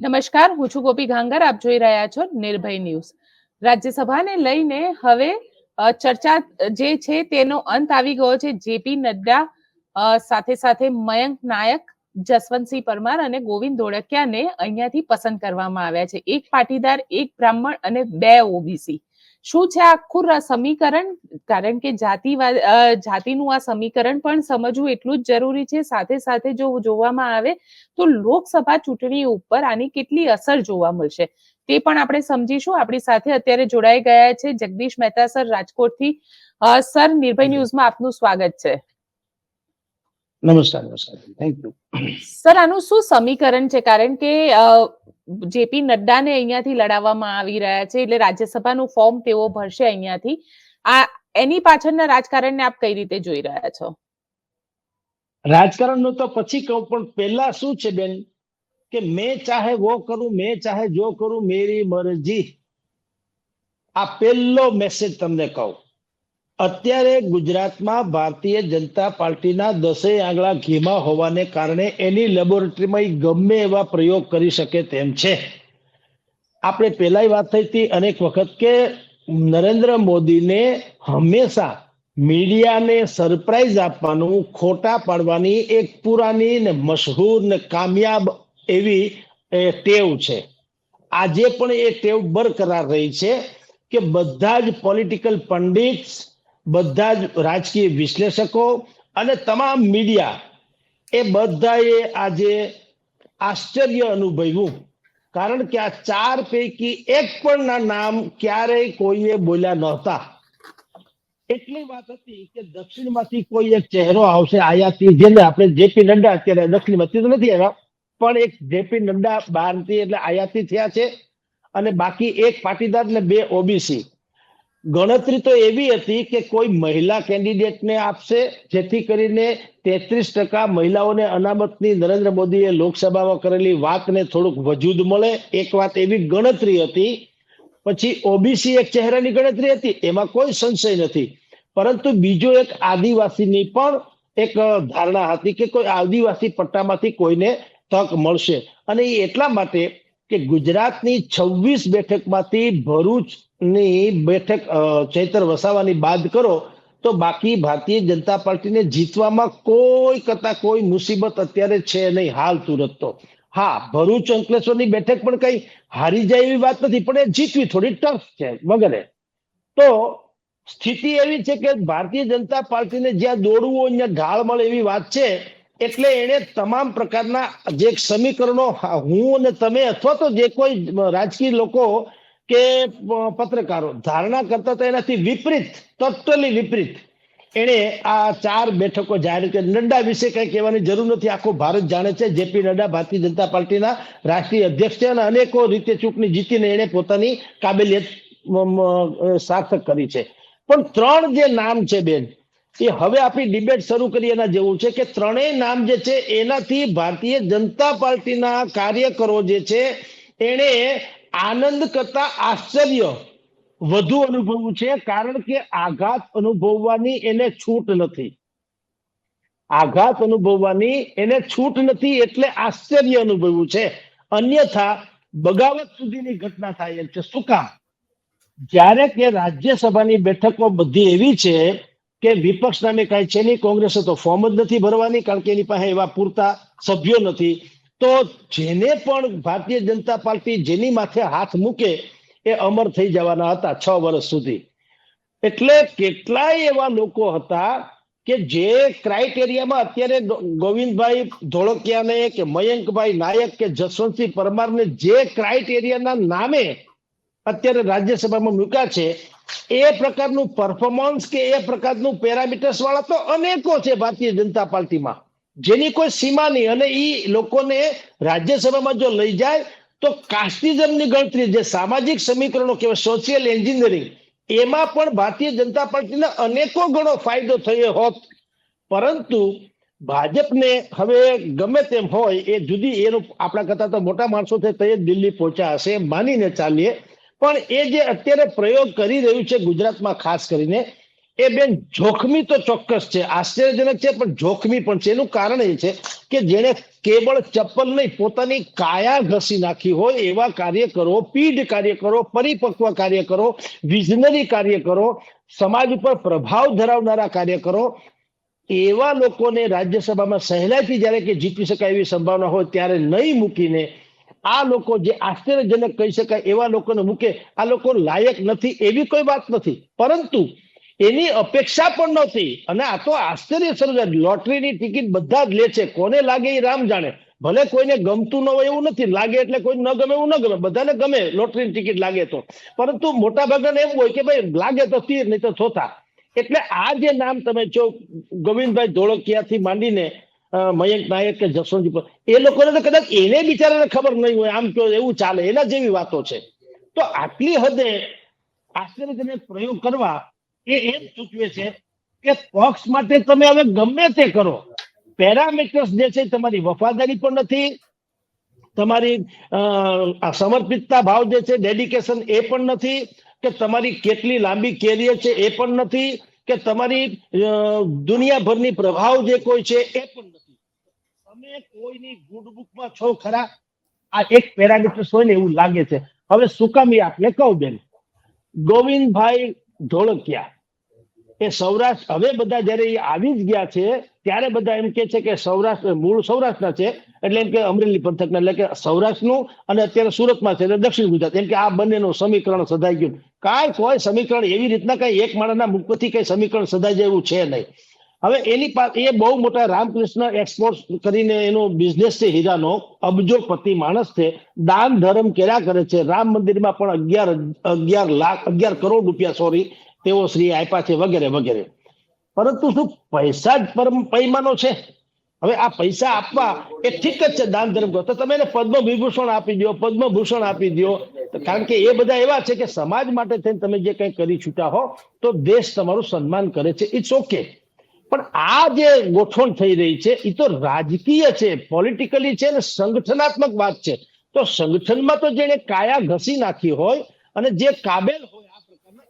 નમસ્કાર, હું છું ગોપી ઘાંગર, આપ જોઈ રહ્યા છો નિર્ભય ન્યૂઝ. રાજ્યસભાને લઈને હવે ચર્ચા જે છે તેનો અંત આવી ગયો છે. જેપી નડ્ડા સાથે સાથે મયંક નાયક, જસવંતસિંહ પરમાર અને ગોવિંદ ધોળકિયાને અહીંયાથી પસંદ કરવામાં આવ્યા છે. એક પાટીદાર, એક બ્રાહ્મણ અને બે ઓબીસી. શું છે આખું સમીકરણ? કારણ કે જાતિવાદ જાતિનું આ સમીકરણ પણ સમજવું એટલું જ જરૂરી છે. સાથે સાથે જો જોવામાં આવે તો લોકસભા ચૂંટણી ઉપર આની કેટલી અસર જોવા મળશે? તે પણ આપણે સમજીશું. આપણી સાથે અત્યારે જોડાઈ ગયા છે જગદીશ મહેતા સર રાજકોટથી. સર નિર્ભય ન્યૂઝમાં આપનું સ્વાગત છે. નમસ્કાર નમસ્કાર. થેન્ક યુ સર આનું શું સમીકરણ છે? કારણ કે જેપી નડ્ડાને અહીંયાથી લડાવવામાં આવી રહ્યા છે, એટલે રાજ્યસભાનું ફોર્મ તેઓ ભરશે અહીંયાથી. આ, એની પાછળના રાજકારણને આપ કઈ રીતે જોઈ રહ્યા છો? રાજકારણનું તો પછી કહું, પણ પહેલા શું છે બેન? કે મેં ચાહે વો કરું, મેં ચાહે જો કરું, મેરી મરજી. આ પહેલો મેસેજ તમને કહું. અત્યારે ગુજરાતમાં ભારતીય જનતા પાર્ટીના દસેય આંગળા ઘીમાં હોવાને કારણે એની લેબોરેટરીમાં ગમે એવા પ્રયોગ કરી શકે તેમ છે. આપણે પહેલાય વાત થઈ હતી અનેક વખત કે નરેન્દ્ર મોદીને હંમેશા મીડિયાને સરપ્રાઈઝ આપવાનું, ખોટા પાડવાની એક પુરાની ને મશહૂર ને કામયાબ એવી ટેવ છે. આજે પણ એ ટેવ બરકરાર રહી છે કે બધા જ પોલિટિકલ પંડિટ્સ બધા જ રાજકીય વિશ્લેષકો અને તમામ મીડિયા એ બધાએ આજે આશ્ચર્ય અનુભવ્યું. કારણ કે આ ચાર પૈકી એક પણ નામ ક્યારેય કોઈએ બોલ્યા નહોતા. એટલી વાત હતી કે દક્ષિણમાંથી કોઈ એક ચહેરો આવશે આયાતી જેને આપણે જેપી નડ્ડા અત્યારે દક્ષિણમાંથી તો નથી આવ્યા, પણ એક જેપી નડ્ડા બહારથી એટલે આયાતી થયા છે. અને બાકી એક પાટીદાર ને બે ઓબીસી. ગણતરી તો એવી હતી કે કોઈ મહિલા કેન્ડિડેટને આપશે, જેથી કરીને તેત્રીસ ટકા મહિલાઓને અનામતની નરેન્દ્ર મોદીએ લોકસભામાં કરેલી વાતને થોડુંક વજૂદ મળે. એક વાત એવી ગણતરી હતી. પછી ઓબીસી એક ચહેરાની ગણતરી હતી, એમાં કોઈ સંશય નથી. પરંતુ બીજો એક આદિવાસીની પણ એક ધારણા હતી કે કોઈ આદિવાસી પટ્ટામાંથી કોઈને તક મળશે. અને એ એટલા માટે કે ગુજરાતની છવ્વીસ બેઠકમાંથી ભરૂચની બેઠક ચૈતર વસાવાની બાદ કરો, તો બાકી ભારતીય જનતા પાર્ટીને જીતવામાં કોઈ કરતા કોઈ મુસીબત અત્યારે છે નહીં, હાલ તુરત તો. હા, ભરૂચ અંકલેશ્વરની બેઠક પણ કઈ હારી જાય એવી વાત નથી, પણ એ જીતવી થોડી ટફ છે વગેરે. તો સ્થિતિ એવી છે કે ભારતીય જનતા પાર્ટીને જ્યાં દોડવું હોય ત્યાં ઢાળ મળે એવી વાત છે એટલે એણે તમામ પ્રકારના જે સમીકરણો, હું અને તમે અથવા તો જે કોઈ રાજકીય લોકો કે પત્રકારો, ધારણા કરતા હતા એનાથી વિપરીત, ટોટલી વિપરીત, એણે આ ચાર બેઠકો જાહેર કરી. નડ્ડા વિશે કંઈ કહેવાની જરૂર નથી. આખો ભારત જાણે છે. જેપી નડ્ડા ભારતીય જનતા પાર્ટીના રાષ્ટ્રીય અધ્યક્ષ છે અને અનેકો રીતે ચૂંટણી જીતીને એણે પોતાની કાબેલિયત સાર્થક કરી છે. પણ ત્રણ જે નામ છે બેન એ હવે આપણી ડિબેટ શરૂ કરી એના જેવું છે કે ત્રણેય નામ જે છે, એનાથી ભારતીય જનતા પાર્ટીના કાર્યકરો જે છે, એણે આનંદ કરતા આશ્ચર્ય વધુ અનુભવવું છે, કારણ કે આઘાત અનુભવવાની એને છૂટ નથી. આઘાત અનુભવવાની એને છૂટ નથી એટલે આશ્ચર્ય અનુભવવું છે. અન્યથા, બગાવત સુધીની ઘટના થાય છે. શું કામ? જ્યારે કે રાજ્યસભાની બેઠકો બધી એવી છે કે વિપક્ષ નામે કાંઈ છે નહીં, કોંગ્રેસે તો ફોર્મ જ નથી ભરવાની કારણ કે એની પાસે એવા પૂરતા સભ્યો નથી. તો જેને પણ ભારતીય જનતા પાર્ટી જેની માથે હાથ મૂકે એ અમર થઈ જવાના હતા છ વર્ષ સુધી. એટલે કેટલાય એવા લોકો હતા કે જે ક્રાઇટેરિયામાં અત્યારે ગોવિંદભાઈ ધોળકિયાને કે મયંકભાઈ નાયક કે જસવંતસિંહ પરમારને જે ક્રાઇટેરિયાના નામે અત્યારે રાજ્યસભામાં મૂક્યા છે એ પ્રકારનું પરફોર્મન્સ કે એ પ્રકારનું પેરામીટર્સ વાળા તો અનેકો છે ભારતીય જનતા પાર્ટીમાં. જેની કોઈ સીમા નહીં અને એ લોકોને રાજ્યસભામાં જો લઈ જાય તો કાસ્ટિઝમની ગણતરી જે સામાજિક સમીકરણો કહેવાય સોશિયલ એન્જિનિયરિંગ એમાં પણ ભારતીય જનતા પાર્ટીને અનેકો ગણો ફાયદો થયો હોત. પરંતુ ભાજપને હવે ગમે તેમ હોય એ જુદી એનું આપણા કરતા તો મોટા માણસો છે તે દિલ્હી પહોંચ્યા હશે, માનીને ચાલીએ. પણ એ જે અત્યારે પ્રયોગ કરી રહ્યું છે ગુજરાતમાં ખાસ કરીને, એ બેન જોખમી તો ચોક્કસ છે, આશ્ચર્યજનક છે, પણ જોખમી પણ છે. એનું કારણ એ છે કે જેણે કેવળ ચપ્પલ નહીં, પોતાની કાયા ઘસી નાખી હોય એવા કાર્યકરો, પીઢ કાર્યકરો, પરિપક્વ કાર્યકરો, વિઝનરી કાર્યકરો, સમાજ ઉપર પ્રભાવ ધરાવનારા કાર્યકરો, એવા લોકોને રાજ્યસભામાં સહેલાઈથી જ્યારે કે જીતી શકાય એવી સંભાવના હોય ત્યારે નહીં મૂકીને આ લોકો જે આશ્ચર્યજનક કહી શકાય એવા લોકોને મૂકે, આ લોકો લાયક નથી એવી કોઈ વાત નથી. પરંતુ એની અપેક્ષા પણ નહોતી. અને આ તો આશ્ચર્ય સર્જન, લોટરીની ટિકિટ બધા જ લે છે. કોને લાગે એ રામ જાણે? ભલે કોઈને ગમતું ન હોય એવું નથી. લાગે એટલે કોઈ ન ગમે એવું ન ગમે. બધાને ગમે લોટરીની ટિકિટ લાગે તો. પરંતુ મોટા ભાગના એમ હોય કે ભાઈ લાગે તો તીર નહીં તો થોતા એટલે આ જે નામ તમે જો ગોવિંદભાઈ ધોળકિયાથી માંડીને મયંક નાયક કે જસવંતજી એ લોકોને તો કદાચ એને બિચારાને ખબર નહીં હોય, આમ કહો એવું ચાલે, એના જેવી વાતો છે. તો આટલી હદે આશ્ચર્યજનક પ્રયોગ કરવા એ એમ સૂચવે છે કે પક્ષ માટે તમે હવે ગમે તે કરો. પેરામીટર્સ જે છે, તમારી વફાદારી પણ નથી, તમારી સમર્પિતતા ભાવ જે છે, ડેડિકેશન એ પણ નથી, કે તમારી કેટલી લાંબી કેરિયર છે એ પણ નથી કે તમારી દુનિયાભરની પ્રભાવ જે કોઈ છે એ પણ નથી. તમે કોઈની ગુડ બુકમાં છો ખરા? આ એક પેરામીટર્સ હોય ને એવું લાગે છે. હવે સુકામી આપને કહું બેન? ગોવિંદભાઈ ધોળકિયા એ સૌરાષ્ટ્ર, હવે બધા જયારે આવી જ ગયા છે ત્યારે બધા એમ કે છે કે સૌરાષ્ટ્ર, મૂળ સૌરાષ્ટ્રના છે, એટલે એમ કે અમરેલી પંથકના, એટલે કે સૌરાષ્ટ્રનું અને અત્યારે સુરતમાં છે, એટલે દક્ષિણ ગુજરાત, એમ કે આ બંનેનું સમીકરણ સધાઈ ગયું. કાંઈ કોઈ સમીકરણ એવી રીતના કઈ એક માણસના મુખથી કઈ સમીકરણ સધાઈ જાય એવું છે નહીં. હવે એની પાસે એ બહુ મોટા રામકૃષ્ણ એક્સપોર્ટ કરીને એનો બિઝનેસ છે હીરાનો અબજોપતિ માણસ છે, દાન ધર્મ કર્યા કરે છે, રામ મંદિરમાં પણ અગિયાર અગિયાર લાખ, અગિયાર કરોડ રૂપિયા, સોરી, તેઓ શ્રી આપ્યા છે વગેરે વગેરે. પરંતુ શું પૈસા જ પરમ પૈમાનો છે? હવે આ પૈસા આપવા એ ઠીક જ છે દાન ધર્મ તો તમે એને પદ્મ વિભૂષણ આપી દો પદ્મભૂષણ આપી દો કારણ કે એ બધા એવા છે કે સમાજ માટે થઈને તમે જે કંઈ કરી છૂટા હો, તો દેશ તમારું સન્માન કરે છે. ઇટ્સ ઓકે પણ આ જે ગોઠવણ થઈ રહી છે એ તો રાજકીય છે પોલિટિકલી છે અને સંગઠનાત્મક વાત છે. તો સંગઠનમાં તો જેને કાયા ઘસી નાખી હોય અને જે કાબેલ હોય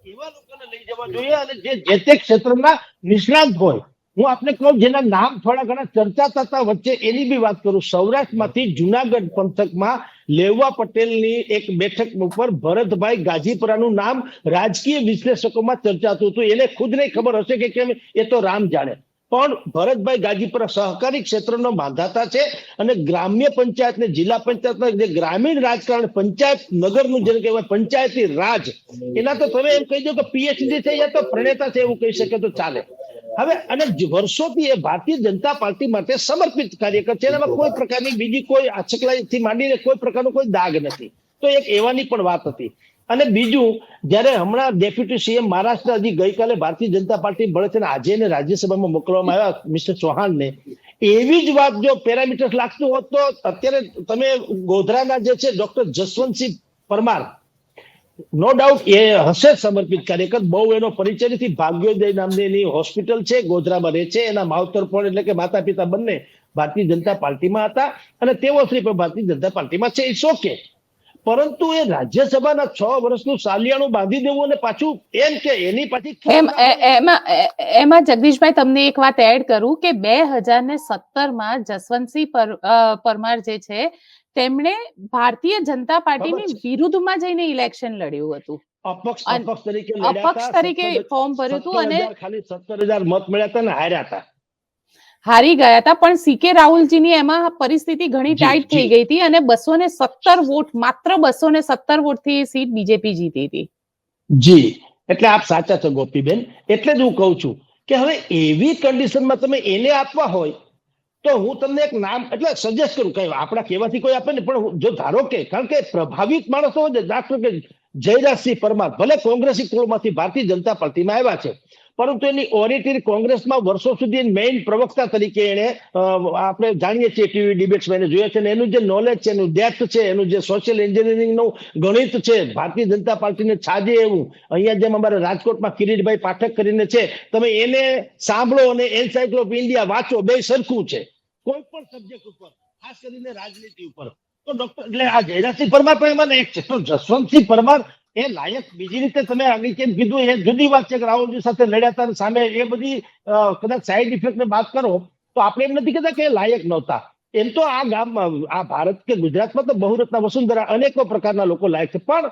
એવા લોકોને લઈ જવા જોઈએ અને જે જે તે ક્ષેત્રમાં નિષ્ણાંત હોય. હું આપને કહું, જેના નામ થોડા ઘણા ચર્ચા થતા વચ્ચે એની બી વાત કરું. સૌરાષ્ટ્રમાંથી જુનાગઢ પંથકમાં લેવા પટેલની એક બેઠક ઉપર ભરતભાઈ ગાજીપુરાનું નામ રાજકીય વિશ્લેષકોમાં ચર્ચાતું હતું. એને ખુદને ખબર હશે કે કેમ, એ તો રામ જાણે. પણ ભરતભાઈ ગાજીપરા સહકારી ક્ષેત્રનો માંધાતા છે અને ગ્રામ્ય પંચાયત ને જિલ્લા પંચાયતના જે ગ્રામીણ રાજકારણ, પંચાયત નગરનું જેને કહેવાય પંચાયતી રાજ, એના તો તમે એમ કહી દો કે પીએચડી છે યા તો પ્રણેતા છે એવું કહી શકે તો ચાલે. હવે અને વર્ષોથી એ ભારતીય જનતા પાર્ટી માટે સમર્પિત કાર્યકર છે, એનામાં કોઈ પ્રકારની બીજી કોઈ આછકલાથી માંડીને કોઈ પ્રકારનો કોઈ દાગ નથી. તો એક એવાની પણ વાત હતી. અને બીજું, જ્યારે હમણાં ડેપ્યુટી સીએમ મહારાષ્ટ્ર હજી ગઈકાલે ભારતીય જનતા પાર્ટી મળે છે આજે એને રાજ્યસભામાં મોકલવામાં આવ્યા મિસ્ટર ચૌહાણને, એવી જ વાત જો પેરામીટર્સ લાગતું હોત તો અત્યારે તમે ગોધરાના જે છે doctor Jaswantsinh Parmar, no doubt એ હશે સમર્પિત કાર્યકર, બહુ એનો પરિચય નથી ભાગ્યોદય નામની એની હોસ્પિટલ છે, ગોધરામાં રહે છે, એના માવતર પણ એટલે કે માતા પિતા બંને ભારતીય જનતા પાર્ટીમાં હતા અને તેઓ શ્રી પણ ભારતીય જનતા પાર્ટીમાં છે. ઇટ્સ ઓકે પરંતુ એ રાજ્યસભાના છ વર્ષનું સાલિયાણું બાંધી દેવું અને પાછું એમ કે એની પાછી એમ એમાં એમાં જગદીશભાઈ તમને એક વાત એડ કરું કે બે હજાર ને સત્તરમાં જસવંતસિંહ પર- પરમાર જે છે તેમણે ભારતીય જનતા પાર્ટીની વિરુદ્ધમાં જઈને ઇલેક્શન લડ્યું હતું. અપક્ષ અપક્ષ તરીકે અપક્ષ તરીકે ફોર્મ ભર્યું હતું અને ખાલી સત્તર હજાર મત મળ્યા હતા ને હાર્યા હતા. હારી ગયા હતા પણ સીકે રાહુલજીની એમાં પરિસ્થિતિ ઘણી ટાઈટ થઈ ગઈ હતી અને બસો ને સત્તર વોટ માત્ર બસો ને સત્તર વોટથી એ સીટ બીજેપી જીતી હતી. જી એટલે આપ સાચા છો ગોપીબેન. એટલે જ હું કહું છું કે હવે એવી કન્ડિશનમાં તમે એને આપવા હોય તો હું તમને એક નામ એટલે સજેસ્ટ કરું કઈ આપણા કહેવાથી કોઈ આપે ને પણ જો ધારો કે કારણ કે પ્રભાવિત માણસો હોય દાખલો કે જયરાજસિંહ પરમાર ભલે કોંગ્રેસી કુળમાંથી ભારતીય જનતા પાર્ટીમાં આવ્યા છે પરંતુ એની ઓરિટી કોંગ્રેસમાં વર્ષો સુધી મેઇન પ્રવક્તા તરીકે એને આપણે જાણીએ છીએ ટીવી ડિબેટ્સમાં એને જોયા છે એનું જે નોલેજ છે, એનું ડેપ્થ છે, એનું જે સોશિયલ એન્જિનિયરિંગનું ગણિત છે, ભારતીય જનતા પાર્ટીને છાજે એવું. અહીંયા જેમ અમારે રાજકોટમાં કિરીટભાઈ પાઠક કરીને છે, તમે એને સાંભળો અને એન્સાઇક્લોપ ઇન્ડિયા વાંચો, બે સરખું છે. કોઈ પણ સબ્જેક્ટ ઉપર, ખાસ કરીને રાજનીતિ ઉપર. તો ડોક્ટર એટલે આ જયરાજસિંહ પરમાર પણ એમાં એક છે. તો જસવંતસિંહ પરમાર એ લાયક. બીજી રીતે તમે આગળ કેમ કીધું, એ જુદી વાત છે કે રાહુલજી સાથે લડ્યા હતા સામે એ બધી કદાચ સાઈડ ઇફેક્ટ ને વાત કરો, તો આપણે એમ નથી કહેતા કે એ લાયક નહોતા. એમ તો આ ગામમાં આ ભારત કે ગુજરાતમાં તો બહુરત્ના વસુંધરા અનેકો પ્રકારના લોકો લાયક છે. પણ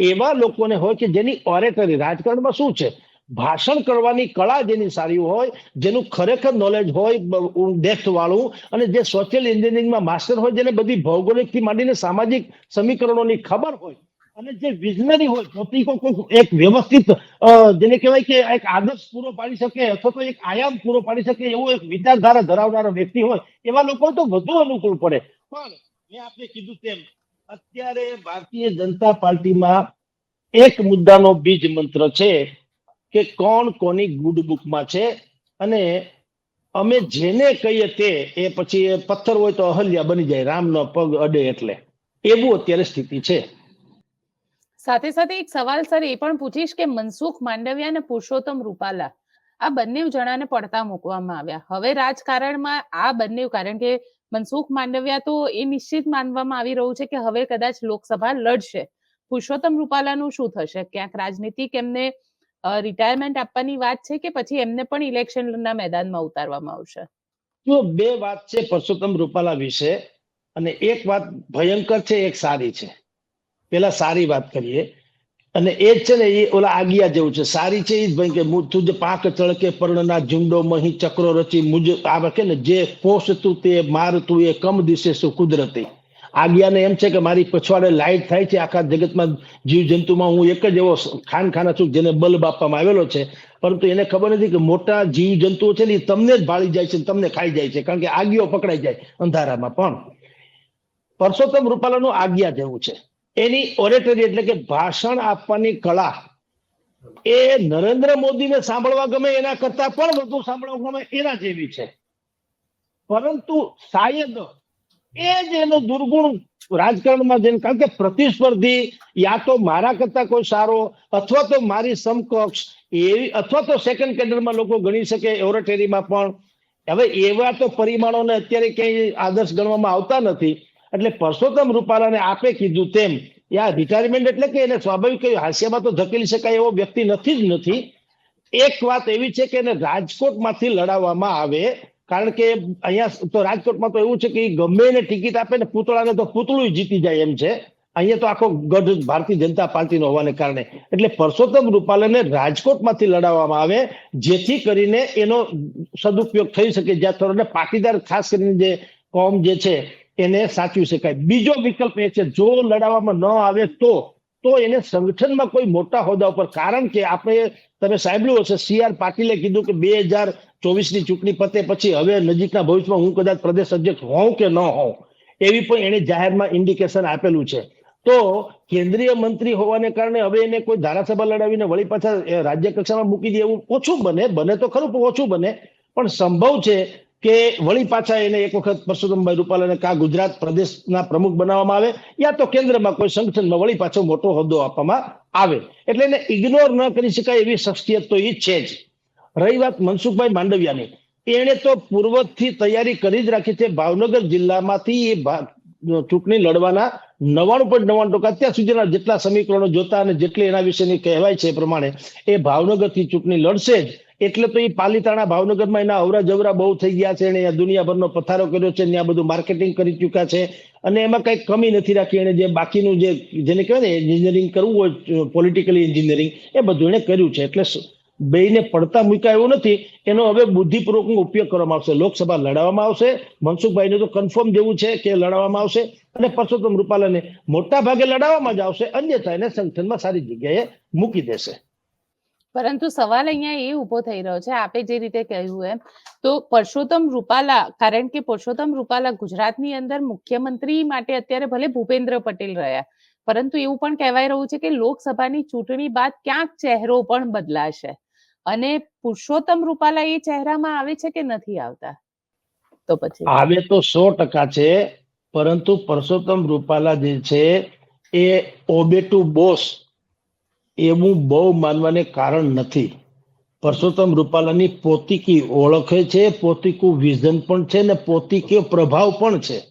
એવા લોકોને હોય કે જેની ઓરેટરી રાજકારણમાં શું છે? ભાષણ કરવાની કળા જેની સારી હોય, જેનું ખરેખર નોલેજ હોય ડેપ્થ વાળું અને જે સોશિયલ એન્જિનિયરિંગમાં માસ્ટર હોય, જેને બધી ભૌગોલિકથી માંડીને સામાજિક સમીકરણોની ખબર હોય અને જે વિઝનરી હોય પોતિકો એક વ્યવસ્થિત જેને કહેવાય કે એક આદર્શ પૂરો પાડી શકે અથવા તો એક આયામ પૂરો પાડી શકે એવો એક વિચારધારા ધરાવનારો વ્યક્તિ હોય, એવા લોકો તો વધુ અનુકૂળ પડે. પણ મેં આપને કીધું તેમ, અત્યારે ભારતીય જનતા પાર્ટીમાં એક મુદ્દાનો બીજ મંત્ર છે કે કોણ કોની ગુડ બુકમાં છે અને અમે જેને કહીએ તે, એ પછી પથ્થર હોય તો અહલ્યા બની જાય, રામનો પગ અડે એટલે. એવું અત્યારે સ્થિતિ છે. સાથે સાથે એક સવાલ સર એ પણ પૂછીશ કે મનસુખ માંડવિયા અને પુરુષોત્તમ રૂપાલા આ બંને જણાને પડતા મૂકવામાં આવ્યા. હવે રાજકારણમાં આ બંને, કારણ કે મનસુખ માંડવિયા તો એ નિશ્ચિત માનવામાં આવી રહ્યું છે કે હવે કદાચ લોકસભા લડશે. પુરુષોત્તમ રૂપાલાનું શું થશે? ક્યાંક રાજનીતિક એમને રિટાયરમેન્ટ આપવાની વાત છે કે પછી એમને પણ ઇલેક્શનના મેદાનમાં ઉતારવામાં આવશે? જો બે વાત છે પુરુષોત્તમ રૂપાલા વિશે અને એક વાત ભયંકર છે, એક સારી છે. પેલા સારી વાત કરીએ. અને એ જ છે ને, એ ઓલા આગિયા જેવું છે. સારી છે એ જ ભાઈ કે તું જે પાક ચળકે પર્ણના ઝુંડો મહી ચક્રો રચી મુજ આ કે ને, જે પોષ તું તે માર તું એ કમ દિશે શું કુદરતી. આજ્ઞાને એમ છે કે મારી પછવાડે લાઈટ થાય છે, આખા જગતમાં જીવ જંતુમાં હું એક જ એવો ખાન ખાના છું જેને બલ્બ આપવામાં આવેલો છે. પરંતુ એને ખબર નથી કે મોટા જીવ જંતુઓ છે ને, એ તમને જ ભાળી જાય છે તમને ખાઈ જાય છે. કારણ કે આગિયો પકડાઈ જાય અંધારામાં પણ. પરસોત્તમ રૂપાલાનું આજ્ઞા જેવું છે. એની ઓરેટરી એટલે કે ભાષણ આપવાની કળા. એ નરેન્દ્ર મોદીને સાંભળવા ગમે એના કરતા પણ વધુ સાંભળવા ગમે એના જેવી છે. પરંતુ શાયદ એ જ એનો દુર્ગુણ રાજકારણમાં જઈને કારણ કે પ્રતિસ્પર્ધી યા તો મારા કરતા કોઈ સારો અથવા તો મારી સમકક્ષ એવી અથવા તો સેકન્ડ કેડરમાં લોકો ગણી શકે ઓરેટરીમાં પણ. હવે એવા તો પરિમાણોને અત્યારે ક્યાંય આદર્શ ગણવામાં આવતા નથી. એટલે પરસોત્તમ રૂપાલાને આપે કીધું તેમ આ રિટાયરમેન્ટ એટલે કે એને સ્વાભાવિક કહ્યું, હાસ્યમાં તો ધકેલી શકાય એવો વ્યક્તિ નથી જ નથી. એક વાત એવી છે કે એને રાજકોટમાંથી લડાવવામાં આવે કારણ કે અહીંયા તો રાજકોટમાં તો એવું છે કે ગમે એને ટિકિટ આપે ને પૂતળાને તો પૂતળું જીતી જાય એમ છે. અહીંયા તો આખો ગઢ ભારતીય જનતા પાર્ટીનો હોવાને કારણે. એટલે પરસોત્તમ રૂપાલાને રાજકોટમાંથી લડાવવામાં આવે જેથી કરીને એનો સદુપયોગ થઈ શકે. જ્યાં થોડો પાટીદાર ખાસ કરીને જે કોમ જે છે એને સાચવી શકાય. બીજો વિકલ્પ એ છે, જો લડાવવામાં ન આવે તો તો એને સંગઠનમાં કોઈ મોટા હોદ્દા ઉપર, કારણ કે આપણે, તમે સાંભળ્યું હશે, સી આર પાટીલે કીધું કે બે હજાર ચોવીસની ચૂંટણી પતે પછી હવે નજીકના ભવિષ્યમાં હું કદાચ પ્રદેશ અધ્યક્ષ હોઉં કે ન હોઉં, એવી પણ એને જાહેરમાં ઇન્ડિકેશન આપેલું છે. તો કેન્દ્રીય મંત્રી હોવાને કારણે હવે એને કોઈ ધારાસભા લડાવીને વળી પાછા રાજ્ય કક્ષામાં મૂકી દે એવું ઓછું બને બને તો ખરું, ઓછું બને, પણ સંભવ છે કે વળી પાછા એને એક વખત પરસોત્તમભાઈ રૂપાલાને કા ગુજરાત પ્રદેશના પ્રમુખ બનાવવામાં આવે યા તો કેન્દ્રમાં કોઈ સંગઠનમાં વળી પાછો મોટો હોદ્દો આપવામાં આવે. એટલે એને ઇગ્નોર ન કરી શકાય એવી શખ્સિયત તો એ છે જ. રહી વાત મનસુખભાઈ માંડવિયાની. એણે તો પૂર્વથી તૈયારી કરી જ રાખી છે ભાવનગર જિલ્લામાંથી એ ચૂંટણી લડવાના નવાણું પોઈન્ટ નવ્વાણું ટકા અત્યાર સુધીના જેટલા સમીકરણો જોતા અને જેટલી એના વિશેની કહેવાય છે એ પ્રમાણે એ ભાવનગરથી ચૂંટણી લડશે જ. એટલે તો એ પાલીતાણા ભાવનગરમાં એના અવરા જવરા બહુ થઈ ગયા છે એને દુનિયાભરનો પથારો કર્યો છે ત્યાં બધું માર્કેટિંગ કરી ચૂક્યા છે. અને એમાં કંઈ કમી નથી રાખી એને જે બાકીનું જે, જેને કહેવાય ને એન્જિનિયરિંગ કરવું હોય પોલિટિકલી એન્જિનિયરિંગ એ બધું એને કર્યું છે. એટલે બેને પડતા મૂક્યા એવું નથી. એનો હવે બુદ્ધિપૂર્વકનો ઉપયોગ કરવામાં આવશે. લોકસભા લડાવવામાં આવશે. મનસુખભાઈને તો કન્ફર્મ જેવું છે કે લડાવવામાં આવશે. અને પરસોત્તમ રૂપાલાને મોટા ભાગે લડાવવામાં જ આવશે. અન્યથા એને સંગઠનમાં સારી જગ્યાએ મૂકી દેશે. પરંતુ સવાલ અહીંયા એ ઊભો થઈ રહ્યો છે, આપે જે રીતે કહ્યું એમ, તો પરસોત્તમ રૂપાલા, કારણ કે પરસોત્તમ રૂપાલા ગુજરાતની અંદર મુખ્યમંત્રી માટે અત્યારે ભલે ભૂપેન્દ્ર પટેલ રહ્યા, પરંતુ એવું પણ કહેવાય રહ્યું છે કે લોકસભાની ચૂંટણી બાદ ક્યાંક ચહેરો પણ બદલાશે. અને પુરુષોત્તમ રૂપાલા એ ચહેરામાં આવે છે કે નથી આવતા? તો પછી? આવે તો સો ટકા છે, પરંતુ પરસોત્તમ રૂપાલા જે છે એ ઓબેટુ બોસ એવું બહુ માનવાને કારણ નથી. પરસોત્તમ રૂપાલાની પોતીકી ઓળખે છે, પોતીકું વિઝન પણ છે ને પોતીકીય પ્રભાવ પણ છે.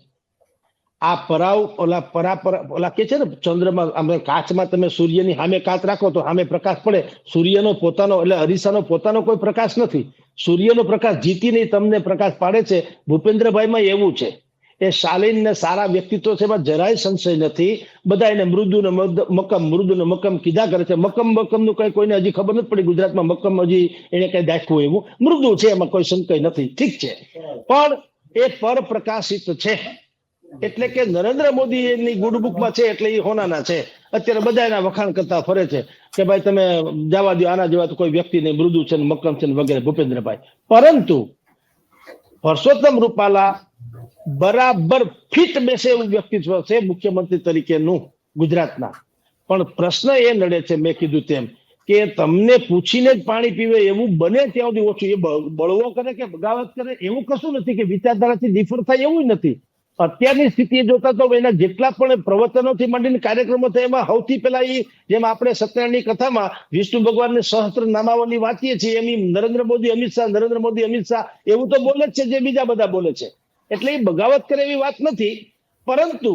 આ પરાવ, ઓલા પરા પરા ઓલા કે છે ને ચંદ્રમાં આમ કાચમાં તમે સૂર્યની સામે કાચ રાખો તો સામે પ્રકાશ પડે. સૂર્યનો પોતાનો, એટલે અરીસાનો પોતાનો કોઈ પ્રકાશ નથી. સૂર્યનો પ્રકાશ જીતીને તમને પ્રકાશ પાડે છે. ભૂપેન્દ્રભાઈમાં એવું છે. એ શાલીન ને સારા વ્યક્તિત્વ છે, એમાં જરાય સંશય નથી. બધા એને મૃદુ ને મક્કમ મૃદુ ને મક્કમ કીધા કરે છે. મક્કમ મક્કમનું કઈ કોઈને હજી ખબર નથી પડી. ગુજરાતમાં મક્કમ હજી એને કઈ દાખવું એવું. મૃદુ છે, એમાં કોઈ સંકય નથી. ઠીક છે. પણ એ પરપ્રકાશિત છે. એટલે કે નરેન્દ્ર મોદી એની ગુડબુકમાં છે, એટલે એ હોનાના છે. અત્યારે બધા એના વખાણ કરતા ફરે છે કે ભાઈ તમે જવા દો આના જેવા તો કોઈ વ્યક્તિ નહીં. મૃદુ છે ને મક્કમ છે વગેરે. ભૂપેન્દ્રભાઈ. પરંતુ પરસોત્તમ રૂપાલા બરાબર ફિટ બેસે એવું વ્યક્તિત્વ છે મુખ્યમંત્રી તરીકેનું ગુજરાતના. પણ પ્રશ્ન એ નડે છે, મેં કીધું તેમ, કે તમને પૂછીને જ પાણી પીવે એવું બને ત્યાં સુધી ઓછું. એ બળવો કરે કે બગાવત કરે એવું કશું નથી કે વિચારધારાથી ડિફર થાય એવું નથી. અત્યારની સ્થિતિ જોતા તો એના જેટલા પણ પ્રવચનોથી માંડીને કાર્યક્રમો થાય એમાં સૌથી પહેલા એ જેમ આપણે સત્યનારાયણની કથામાં વિષ્ણુ ભગવાનને સહસ્ત્ર નામાવલી વાંચીએ છીએ, એમ નરેન્દ્ર મોદી, અમિત શાહ, નરેન્દ્ર મોદી, અમિત શાહ એવું તો બોલે જ છે, જે બીજા બધા બોલે છે. એટલે એ બગાવત કરે એવી વાત નથી, પરંતુ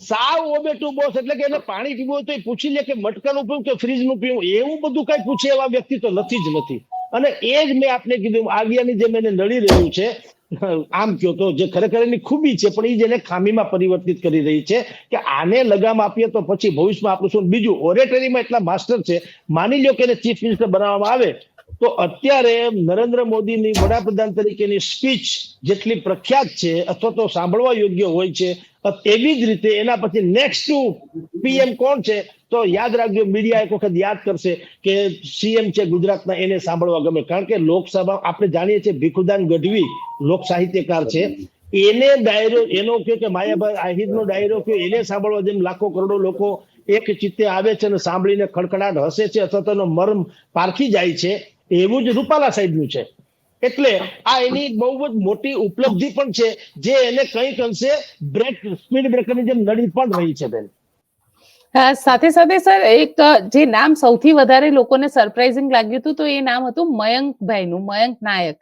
સાવ ઓબેટુ બોસ એટલે કે એને પાણી પીવું હોય તો એ પૂછી લે કે મટકાનું પીવું કે ફ્રીજનું પીવું, એવું બધું કઈ પૂછે એવા વ્યક્તિ તો નથી જ નથી. અને એ જ મેં આપને કીધું, આગિયાની જેમ એને નડી રહ્યું છે, આમ કયો તો જે ખરેખર એની ખૂબી છે, પણ એ જેને ખામીમાં પરિવર્તિત કરી રહી છે કે આને લગામ આપીએ તો પછી ભવિષ્યમાં આપણું શું, બીજું, ઓરેટરીમાં એટલા માસ્ટર છે, માની લો કે એને ચીફ મિનિસ્ટર બનાવવામાં આવે તો અત્યારે નરેન્દ્ર મોદીની વડાપ્રધાન તરીકેની સ્પીચ જેટલી પ્રખ્યાત છે, અથવા તો સાંભળવા યોગ્ય હોય છે એવી જ રીતે એના પછી નેક્સ્ટ પીએમ કોણ છે? તો યાદ રાખજો, મીડિયા એક વખત યાદ કરશે કે સીએમ છે ગુજરાતના, એને સાંભળવા ગમે. કારણ કે લોકસભા, આપણે જાણીએ છીએ ભીખુદાન ગઢવી લોક સાહિત્યકાર છે. એને ડાયરો, એનો કયો કે માયાભાઈ આહિરનો ડાયરો કયો, એને સાંભળવા જેમ લાખો કરોડો લોકો એક ચિત્તે આવે છે અને સાંભળીને ખડખડાટ હસે છે, અથવા તો એનો મર્મ પારખી જાય છે. એવું જ રૂપાલા સાહેબનું છે. એટલે આ એની બહુ જ મોટી ઉપલબ્ધિ પણ છે, જે એને કંઈક અંશે બ્રેક સ્પીડ બ્રેકરની જેમ નડી પણ રહી છે બેન. સાથે સાથે સર, એક જે નામ સૌથી વધારે લોકોને સરપ્રાઇઝિંગ લાગ્યું હતું, તો એ નામ હતું મયંકભાઈનું, મયંક નાયક.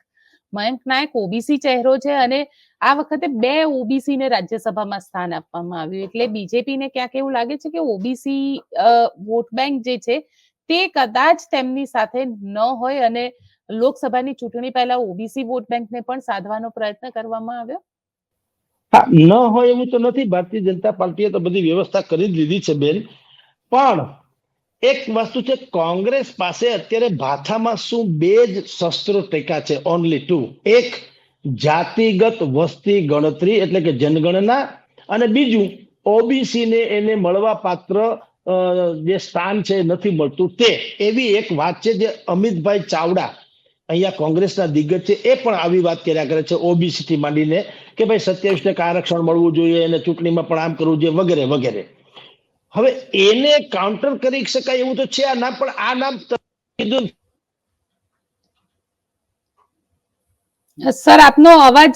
મયંક નાયક ઓબીસી ચહેરો છે અને આ વખતે બે ઓબીસી ને રાજ્યસભામાં સ્થાન આપવામાં આવ્યું. એટલે બીજેપી ને ક્યાંક એવું લાગે છે કે ઓબીસી વોટ બેંક જે છે તે કદાચ તેમની સાથે ન હોય અને લોકસભાની ચૂંટણી પહેલા ઓબીસી વોટ બેંકને પણ સાધવાનો પ્રયત્ન કરવામાં આવ્યો? હા, ન હોય એવું તો નથી. ભારતીય જનતા પાર્ટીએ તો બધી વ્યવસ્થા કરી જ લીધી છે, બેન. પણ એક વસ્તુ છે, કોંગ્રેસ પાસે અત્યારે ભાથામાં શું બે જ શસ્ત્રો ટેકા છે ઓનલી ટુ એક જાતિગત વસ્તી ગણતરી, એટલે કે જનગણના, અને બીજું ઓબીસી ને એને મળવા પાત્ર જે સ્થાન છે નથી મળતું. તે એવી એક વાત છે જે અમિતભાઈ ચાવડા અહીંયા કોંગ્રેસના દિગ્ગજ છે, એ પણ આવી વાત કર્યા કરે છે ઓબીસીથી માંડીને કે ભાઈ સત્યાવીસ ટકા આરક્ષણ મળવું જોઈએ અને ચૂંટણીમાં પણ આમ કરવું જોઈએ વગેરે વગેરે. હવે એને કાઉન્ટર કરી શકાય એવું તો છે આ નામ, પણ આ નામ કીધું સર, આપનો અવાજ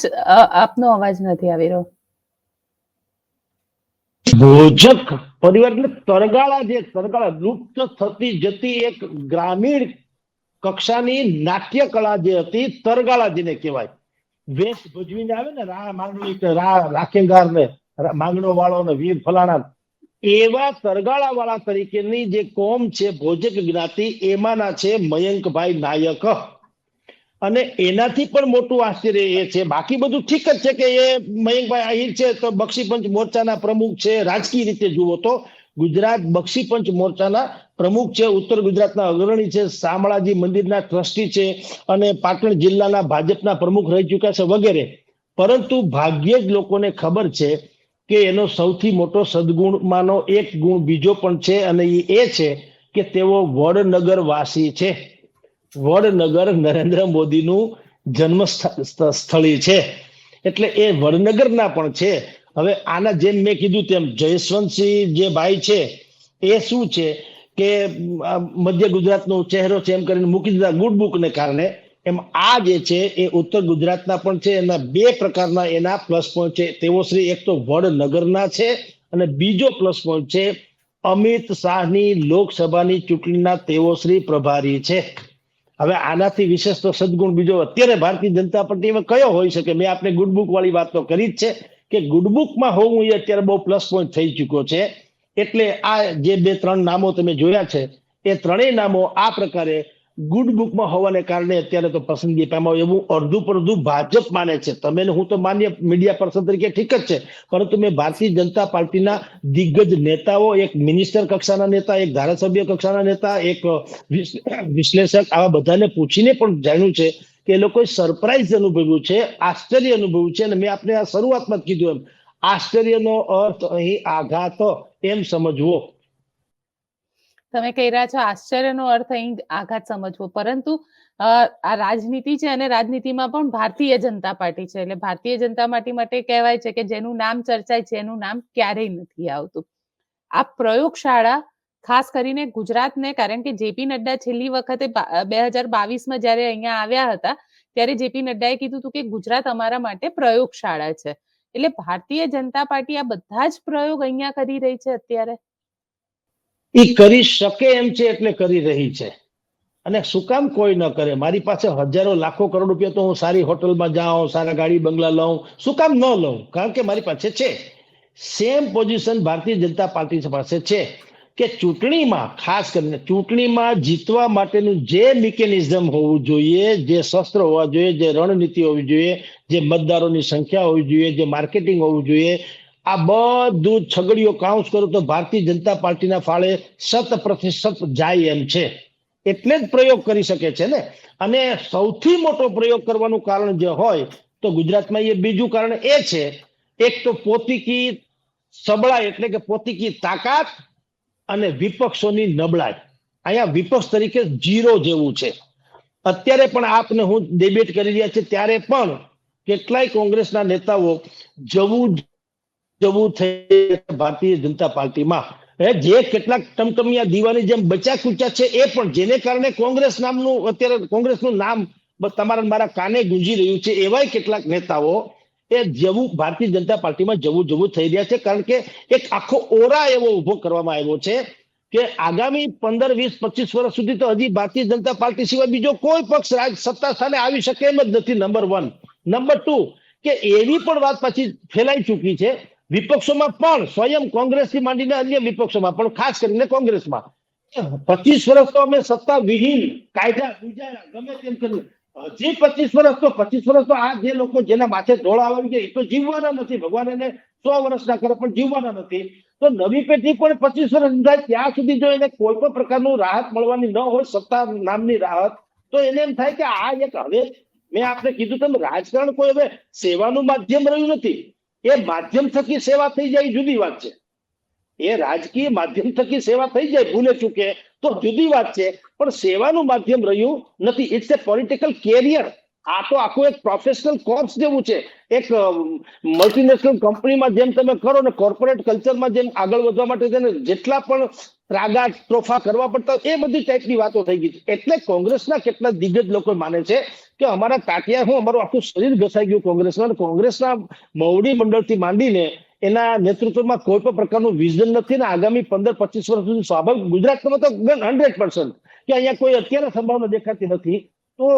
આપનો અવાજ નથી આવી રહ્યો. ભોજક પરિવાર તરગાળા જે તરગાળા લુપ્ત થતી જતી એક ગ્રામીણ કક્ષાની નાટ્ય કળા જે હતી, તરગાળા જેને કહેવાય. વેશ ભજવીને આવે ને, રા માંગણી રા રાખેગાર ને માંગણો વાળો ને વીર ફલાણા એવા તરગાળા વાળા તરીકેની જે કોમ છે, ભોજક જ્ઞાતિ, એમાંના છે મયંકભાઈ નાયક. અને એનાથી પણ મોટું આશ્ચર્ય એ છે. બાકી બધું ઠીક જ છે કે એ મયંકભાઈ આહિર છે તો બક્ષીપંચ મોરચાના પ્રમુખ છે. રાજકીય રીતે જુઓ તો ગુજરાત બક્ષીપંચ મોરચાના પ્રમુખ છે. ઉત્તર ગુજરાતના અગ્રણી છે. શામળાજી મંદિરના ટ્રસ્ટી છે અને પાટણ જિલ્લાના ભાજપના પ્રમુખ રહી ચૂક્યા છે વગેરે. પરંતુ ભાગ્યે જ લોકોને ખબર છે કે એનો સૌથી મોટો સદગુણમાંનો એક ગુણ બીજો પણ છે અને એ છે કે તેઓ વડનગર વાસી છે. વડનગર નરેન્દ્ર મોદીનું જન્મ સ્થ- સ્થ- સ્થળી છે. એટલે એ વડનગરના પણ છે. હવે આના જેમ મેં કીધું તેમ જયશવંતસિંહ જે ભાઈ છે, એ શું છે કે મધ્ય ગુજરાતનો ચહેરો છે એમ કરીને મૂકી દીધા ગુડ બુકને કારણે. એમ આ જે છે એ ઉત્તર ગુજરાતના પણ છે, એના બે પ્રકારના એના પ્લસ પોઈન્ટ છે. તેઓ શ્રી એક તો વડનગરના છે અને બીજો પ્લસ પોઈન્ટ છે, અમિત શાહની લોકસભાની ચૂંટણીના તેઓ શ્રી પ્રભારી છે. હવે આનાથી વિશેષ તો સદગુણ બીજો અત્યારે ભારતીય જનતા પાર્ટીમાં કયો હોઈ શકે? મેં આપણે ગુડબુક વાળી વાત તો કરી જ છે કે ગુડબુકમાં હોવું એ અત્યારે બહુ પ્લસ પોઈન્ટ થઈ ચૂક્યો છે. એટલે આ જે બે ત્રણ નામો તમે જોયા છે, એ ત્રણેય નામો આ પ્રકારે ગુડ બુકમાં હોવાને કારણે અત્યારે તો પસંદગી પામ્યા એવું અડધું પડધું ભાજપ માને છે. તમે હું તો માન્ય મીડિયા પર્સન તરીકે ઠીક જ છે, પરંતુ મેં ભારતીય જનતા પાર્ટીના દિગ્ગજ નેતાઓ, એક મિનિસ્ટર કક્ષાના નેતા, એક ધારાસભ્ય કક્ષાના નેતા, એક વિશ્લેષક, આવા બધાને પૂછીને પણ જાણ્યું છે કે એ લોકોએ સરપ્રાઇઝ અનુભવ્યું છે, આશ્ચર્ય અનુભવ્યું છે અને મેં આપને આ શરૂઆતમાં જ કીધું એમ. આશ્ચર્યનો અર્થ અહીં આઘાત એમ સમજવો. તમે કહી રહ્યા છો, આશ્ચર્યનો અર્થ અહીં આઘાત સમજવો. પરંતુ આ રાજનીતિ છે અને રાજનીતિમાં પણ ભારતીય જનતા પાર્ટી છે. એટલે ભારતીય જનતા પાર્ટી માટે કહેવાય છે કે જેનું નામ ચર્ચાય છે, એનું નામ ક્યારેય નથી આવતું. આ પ્રયોગશાળા, ખાસ કરીને ગુજરાતને, કારણ કે જેપી નડ્ડા છેલ્લી વખતે બે હજાર બાવીસમાં જ્યારે અહીંયા આવ્યા હતા, ત્યારે જેપી નડ્ડાએ કીધું હતું કે ગુજરાત અમારા માટે પ્રયોગશાળા છે. એટલે ભારતીય જનતા પાર્ટી આ બધા જ પ્રયોગ અહીંયા કરી રહી છે અત્યારે. એ કરી શકે એમ છે એટલે કરી રહી છે. અને શું કામ કોઈ ન કરે? મારી પાસે હજારો, લાખો કરોડ રૂપિયા તો હું સારી હોટલમાં જાઉં, સારા ગાડી, બંગલા લઉં, શું કામ ન લઉં? કારણ કે મારી પાસે છે. Same position Bharatiya Janata party પાસે છે કે ચૂંટણીમાં, ખાસ કરીને ચૂંટણીમાં જીતવા માટેનું જે મિકેનિઝમ હોવું જોઈએ, જે શસ્ત્ર હોવા જોઈએ, જે રણનીતિ હોવી જોઈએ, જે મતદારોની સંખ્યા હોવી જોઈએ, જે માર્કેટિંગ હોવું જોઈએ આ બધું છગડીઓ કાઉન્સ કરો તો ભારતીય જનતા પાર્ટીના ફાળે શત પ્રતિશત જાય એમ છે. એટલે જ પ્રયોગ કરી શકે છે ને. અને સૌથી મોટો પ્રયોગ કરવાનું કારણ જે હોય તો ગુજરાતમાં એ બીજું કારણ એ છે. એક તો પોતીકી સબળાઈ એટલે કે પોતીકી તાકાત અને વિપક્ષોની નબળાઈ. અહીંયા વિપક્ષ તરીકે જીરો જેવું છે. અત્યારે પણ આપને હું ડિબેટ કરી રહ્યા છે ત્યારે પણ કેટલાય કોંગ્રેસના નેતાઓ જવું જવું થઈ ભારતીય જનતા પાર્ટીમાં જે કેટલાક ટમટમિયા દીવાની જેમ બચા કુચા છે એ પણ, જેને કારણે કોંગ્રેસ નામનું, અત્યારે કોંગ્રેસનું નામ તમારા મારા કાને ગુંજી રહ્યું છે એવાય કેટલાક નેતાઓ, એ જવું ભારતીય જનતા પાર્ટીમાં જવું જવું થઈ રહ્યા છે. કારણ કે એક આખો ઓરા એવો ઊભો કરવામાં આવ્યો છે કે આગામી પંદર, વીસ, પચીસ વર્ષ સુધી તો હજી ભારતીય જનતા પાર્ટી સિવાય બીજો કોઈ પક્ષ રાજ, સત્તા સ્થાને આવી શકે એમ જ નથી. Number one. નંબર ટુ, કે એવી પણ વાત પાછી ફેલાઈ ચૂકી છે વિપક્ષોમાં પણ સ્વયં કોંગ્રેસથી માંડીને અન્ય વિપક્ષોમાં, પણ ખાસ કરીને કોંગ્રેસમાં. પચીસ વર્ષ તો અમે સત્તા વિહીન, કાયદા ગુજાર્યા ગમે તેમ કરી હજી પચીસ વર્ષ તો, પચીસ વર્ષ તો આ જે લોકો જેના માથે ઢોળા આવી ગયા એ તો જીવવાના નથી. ભગવાન એને સો વર્ષના કરે, પણ જીવવાના નથી. તો નવી પેઢી પણ પચીસ વર્ષ થાય, ત્યાં સુધી જો એને કોઈ પણ પ્રકારનું રાહત મળવાની ન હોય, સત્તા નામની રાહત, તો એને એમ થાય કે આ એક હવે મેં આપને કીધું તેમ રાજકારણ કોઈ હવે સેવાનું માધ્યમ રહ્યું નથી. એ માધ્યમ થકી સેવા થઈ જાય જુદી વાત છે. એ રાજકીય માધ્યમ થકી સેવા થઈ જાય ભૂલે ચૂકે તો જુદી વાત છે. પણ સેવાનું માધ્યમ રહ્યું નથી. ઇટ્સ એ પોલિટિકલ કેરિયર આ તો આખું એક પ્રોફેશનલ કોર્સ જેવું છે. એક મલ્ટીનેશનલ કંપનીમાં જેમ તમે કરો ને કોર્પોરેટ કલ્ચરમાં જેમ આગળ વધવા માટે જેટલા પણ ત્રાગા ત્રોફા કરવા પડતા એ બધી ટાઈપની વાતો થઈ ગઈ એટલે કોંગ્રેસના કેટલા દિગ્ગજ લોકો માને છે કે અમારા તાટિયા હું અમારું આખું શરીર ઘસાઈ ગયું કોંગ્રેસના કોંગ્રેસના મવડી મંડળથી માંડીને એના નેતૃત્વમાં કોઈ પણ પ્રકારનું વિઝન નથી ને આગામી પંદર પચીસ વર્ષ સુધી સ્વાભાવિક ગુજરાતમાં તો હંડ્રેડ પર્સન્ટ કે અહીંયા કોઈ અત્યારે સંભાવના દેખાતી નથી. તો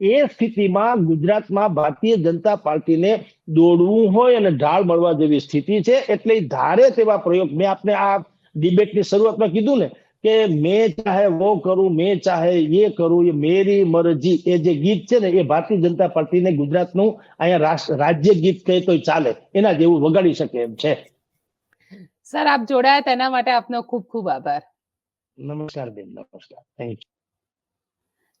એ સ્થિતિમાં ગુજરાતમાં ભારતીય જનતા પાર્ટીને દોડવું હોય અને ઢાળ મળવા જેવી સ્થિતિ છે એટલે ધારે તેવા પ્રયોગ. મેં આપને આ ડિબેટની શરૂઆતમાં કીધું ને કે મેં ચાહે વો કરું મેં ચાહે એ કરું એ મેરી મરજી એ જે ગીત છે ને એ ભારતીય જનતા પાર્ટીને ગુજરાતનું અહીંયા રાજ્ય ગીત કહે તો ચાલે એના જેવું વગાડી શકે એમ છે. સર આપ જોડાયા તેના માટે આપનો ખૂબ ખૂબ આભાર. નમસ્કાર બેન નમસ્કાર. થેન્ક યુ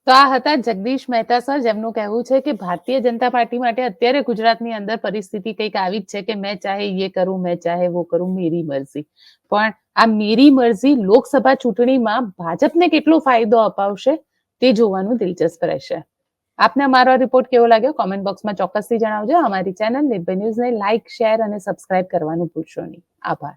તો આ હતા જગદીશ મહેતા સર જેમનું કહેવું છે કે ભારતીય જનતા પાર્ટી માટે અત્યારે ગુજરાતની અંદર પરિસ્થિતિ કંઈક આવી જ છે કે મેં ચાહે એ કરું મેં ચાહે વો કરું મેરી મરજી. પણ આ મેરી મરજી લોકસભા ચૂંટણીમાં ભાજપને કેટલો ફાયદો અપાવશે તે જોવાનું દિલચસ્પ રહેશે. આપને અમારો રિપોર્ટ કેવો લાગ્યો? કોમેન્ટ બોક્સમાં ચોક્કસથી જણાવજો. અમારી ચેનલ નિર્ભય ન્યૂઝને લાઇક શેર અને સબસ્ક્રાઇબ કરવાનું ભૂલશો નહીં. આભાર.